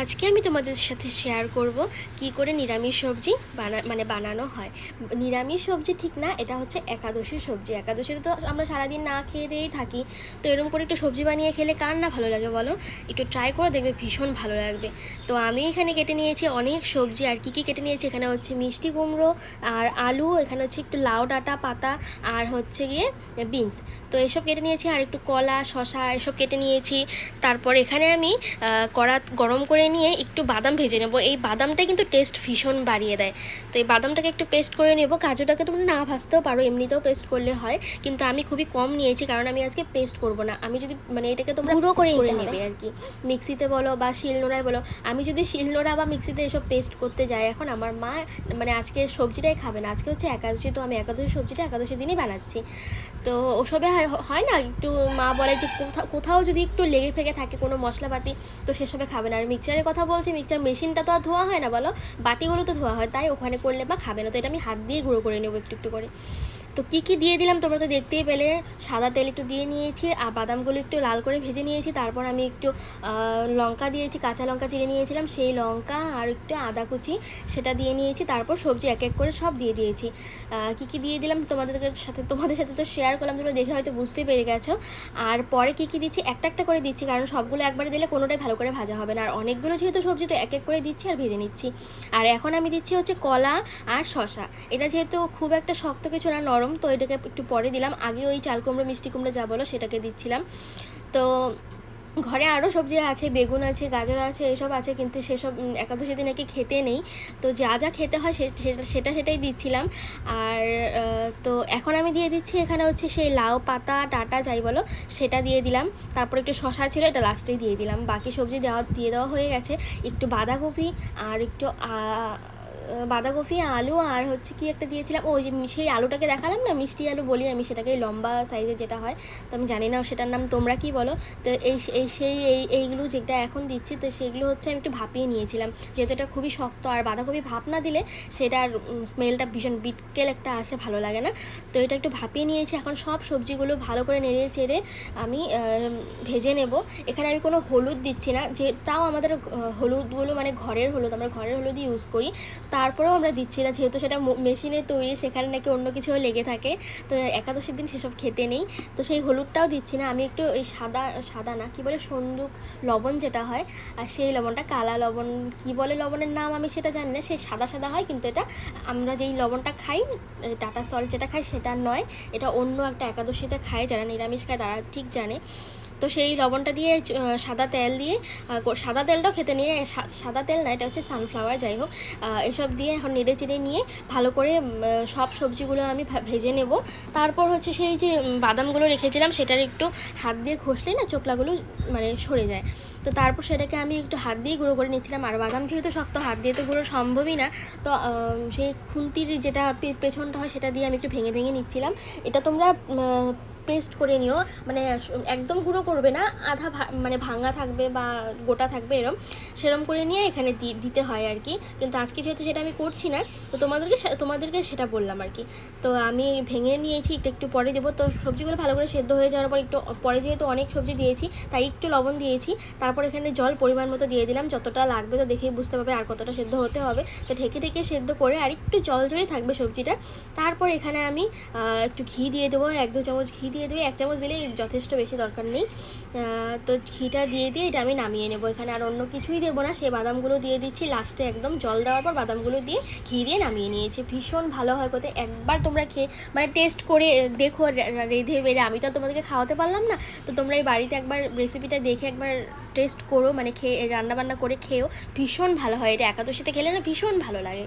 আজকে আমি তোমাদের সাথে শেয়ার করব কি করে নিরামিষ সবজি বানা মানে বানানো হয়। নিরামিষ সবজি ঠিক না, এটা হচ্ছে একাদশী সবজি। একাদশীতে তো আমরা সারাদিন না খেয়ে দিয়েই থাকি। তো এরকম করে একটু সবজি বানিয়ে খেলে কার না ভালো লাগে বলো? একটু ট্রাই করে দেখবে ভীষণ ভালো লাগবে। তো আমি এখানে কেটে নিয়েছি অনেক সবজি, আর কি কি কেটে নিয়েছি? এখানে হচ্ছে মিষ্টি কুমড়ো, আর আলু, এখানে হচ্ছে একটু লাউ ডাঁটা পাতা, আর হচ্ছে গিয়ে বিনস। তো এসব কেটে নিয়েছি, আর একটু কলা শশা এসব কেটে নিয়েছি। তারপর এখানে আমি কড়া গরম করে নিয়ে একটু বাদাম ভেজে নেব। এই বাদামটা কিন্তু টেস্ট ভীষণ বাড়িয়ে দেয়। তো এই বাদামটাকে একটু পেস্ট করে নেব। কাজুটাকে তোমরা না ভাজতেও পারো এমনিতেও পেস্ট করলে হয়। কিন্তু আমি খুবই কম নিয়েছি কারণ আমি আজকে পেস্ট করব না। আমি যদি মানে এটাকে তোমরা গুঁড়ো করে করে নিতে নেবে আর কি। মিক্সিতে বলো বা শিলনোড়ায় বলো। আমি যদি শিলনোড়া বা মিক্সিতে এসব পেস্ট করতে যাই এখন আমার মা মানে আজকে সবজিটাই খাবে না। আজকে হচ্ছে একাদশী তো আমি একাদশী সবজিটা একাদশী দিনই বানাচ্ছি। তো ওসবে হয় না? একটু মা বলে যে কোথাও কোথাও যদি একটু লেগে ফেগে থাকে কোনো মশলাপাতি তো সেসবে খাবে না। আর মিক্সচারের কথা বলছি, মিক্সচার মেশিনটা তো আর ধোয়া হয় না বলো, বাটিগুলো তো ধোয়া হয়, তাই ওখানে করলে বা খাবে না, তো এটা আমি হাত দিয়ে গুঁড়ো করে নেব একটু একটু করে। তো কী কী দিয়ে দিলাম তোমরা তো দেখতেই পেলে। সাদা তেল একটু দিয়ে নিয়েছি, আর বাদামগুলো একটু লাল করে ভেজে নিয়েছি। তারপর আমি একটু লঙ্কা দিয়েছি, কাঁচা লঙ্কা চিড়ে নিয়েছিলাম, সেই লঙ্কা আর একটু আদা কুচি সেটা দিয়ে নিয়েছি। তারপর সবজি এক এক করে সব দিয়ে দিয়েছি। কী কী দিয়ে দিলাম তোমাদের সাথে তোমাদের সাথে তো শেয়ার করলাম, তোমরা দেখে হয়তো বুঝতে পেরে গেছো। আর পরে কী কী দিচ্ছি, একটা একটা করে দিচ্ছি, কারণ সবগুলো একবারে দিলে কোনোটাই ভালো করে ভাজা হবে না। আর অনেকগুলো যেহেতু সবজি, তো এক এক করে দিচ্ছি আর ভেজে নিচ্ছি। আর এখন আমি দিচ্ছি হচ্ছে কলা আর শশা এটা যেহেতু খুব একটা শক্ত কিছু না, নরম তো এটাকে একটু পরে দিলাম। আগে ওই চাল কুমড়ো, মিষ্টি কুমড়ো যা বলো সেটাকে দিচ্ছিলাম। তো ঘরে আরও সবজি আছে, বেগুন আছে, গাজর আছে, এসব আছে, কিন্তু সেসব একাদশী দিন নাকি খেতে নেই। তো যা যা খেতে হয় সেটা সেটা, সেটাই দিচ্ছিলাম। আর তো এখন আমি দিয়ে দিচ্ছি এখানে হচ্ছে সেই লাউ পাতা, ডাটা যাই বলো, সেটা দিয়ে দিলাম। তারপর একটু শশা ছিল, এটা লাস্টেই দিয়ে দিলাম। বাকি সবজি দেওয়া, দিয়ে দেওয়া হয়ে গেছে। একটু বাঁধাকপি আর একটু বাঁধাকপি, আলু আর হচ্ছে কি একটা দিয়েছিলাম। ওই যে সেই আলুটাকে দেখালাম না? মিষ্টি আলু বলি আমি সেটাকে লম্বা সাইজের যেটা হয়। তো আমি জানি না সেটার নাম, তোমরা কি বলো? তো এই এই সেই, এই, এইগুলো যেটা এখন দিচ্ছি, তো সেগুলো হচ্ছে আমি একটু ভাপিয়ে নিয়েছিলাম। যেহেতু এটা খুবই শক্ত, আর বাঁধাকপি ভাপ না দিলে সেটার স্মেলটা ভীষণ বিটকেল একটা আসে, ভালো লাগে না। তো এটা একটু ভাপিয়ে নিয়েছি। এখন সব সবজিগুলো ভালো করে নেড়ে চেড়ে আমি ভেজে নেব। এখানে আমি কোনো হলুদ দিচ্ছি না। যে তাও আমাদের হলুদগুলো মানে ঘরের হলুদ, আমরা ঘরের হলুদ ইউজ করি। তারপরেও আমরা দিচ্ছি না। যেহেতু সেটা মেশিনে তৈরি, সেখানে নাকি অন্য কিছুও লেগে থাকে। তো একাদশীর দিন সেসব খেতে নেই। তো সেই হলুদটাও দিচ্ছি না। আমি একটু এই সাদা সাদা না, কি বলে, সন্দুক লবণ যেটা হয়, আর সেই লবণটা কালা লবণ, কি বলে লবণের নাম আমি সেটা জানি না। সেই সাদা সাদা হয়, কিন্তু এটা আমরা যেই লবণটা খাই টাটা সল্ট যেটা খাই, সেটা নয়। এটা অন্য একটা একাদশীতে খায় যারা নিরামিষ খায় তারা ঠিক জানে। তো সেই লবণটা দিয়ে সাদা তেল দিয়ে সাদা তেলটাও খেতে নিয়ে সাদা তেল না, এটা হচ্ছে সানফ্লাওয়ার যাই হোক এসব দিয়ে এখন নেড়ে চেড়ে নিয়ে ভালো করে সব সবজিগুলো আমি ভেজে নেব। তারপর হচ্ছে সেই যে বাদামগুলো রেখেছিলাম, সেটার একটু হাত দিয়ে ঘষলে না চোকলাগুলো মানে সরে যায়। তো তারপর সেটাকে আমি একটু হাত দিয়ে গুঁড়ো করে নিচ্ছিলাম আর বাদাম যেহেতু শক্ত, হাত দিয়ে তো গুঁড়ো সম্ভবই না, তো সেই খুন্তির যেটা পেছনটা হয়, সেটা দিয়ে আমি একটু ভেঙে ভেঙে নিচ্ছিলাম। এটা তোমরা পেস্ট করে নিও। মানে একদম গুঁড়ো করবে না, আধা মানে ভাঙা থাকবে বা গোটা থাকবে এরম। সেরম করে নিয়ে এখানে দিতে হয় আর কি। কিন্তু আজকে যেহেতু সেটা আমি করছি না, তো তোমাদেরকে তোমাদেরকে সেটা বললাম আর কি। তো আমি ভেঙে নিয়েছি, একটু একটু পরে দেবো। তো সবজিগুলো ভালো করে সেদ্ধ হয়ে যাওয়ার পর একটু, পরে যেহেতু অনেক সবজি দিয়েছি, তাই একটু লবণ দিয়েছি। তারপর এখানে জল পরিমাণ মতো দিয়ে দিলাম। যতটা লাগবে তো দেখেই বুঝতে পারবে আর কতটা সেদ্ধ হতে হবে। তো ঢেকে ঢেকে সেদ্ধ করে আর একটু জল জলই থাকবে সবজিটা। তারপর এখানে আমি একটু ঘি দিয়ে দেবো। এক দু চামচ ঘি দিয়ে দেবো, এক চামচ দিলেই যথেষ্ট বেশি দরকার নেই। তো ঘিটা দিয়ে দিয়ে এটা আমি নামিয়ে নেব। এখানে আর অন্য কিছুই দেবো না সেই বাদামগুলো দিয়ে দিচ্ছি। লাস্টে একদম জল দেওয়ার পর বাদামগুলো দিয়ে ঘি দিয়ে নামিয়ে নিয়েছি। ভীষণ ভালো হয় কোথায় একবার তোমরা খেয়ে মানে টেস্ট করে দেখো রেঁধে বেড়ে। আমি তো তোমাদেরকে খাওয়াতে পারলাম না। তো তোমরা এই বাড়িতে একবার রেসিপিটা দেখে একবার টেস্ট করো মানে খেয়ে রান্না বান্না করে খেয়েও। ভীষণ ভালো হয় এটা। একাদশীতে খেলে না ভীষণ ভালো লাগে।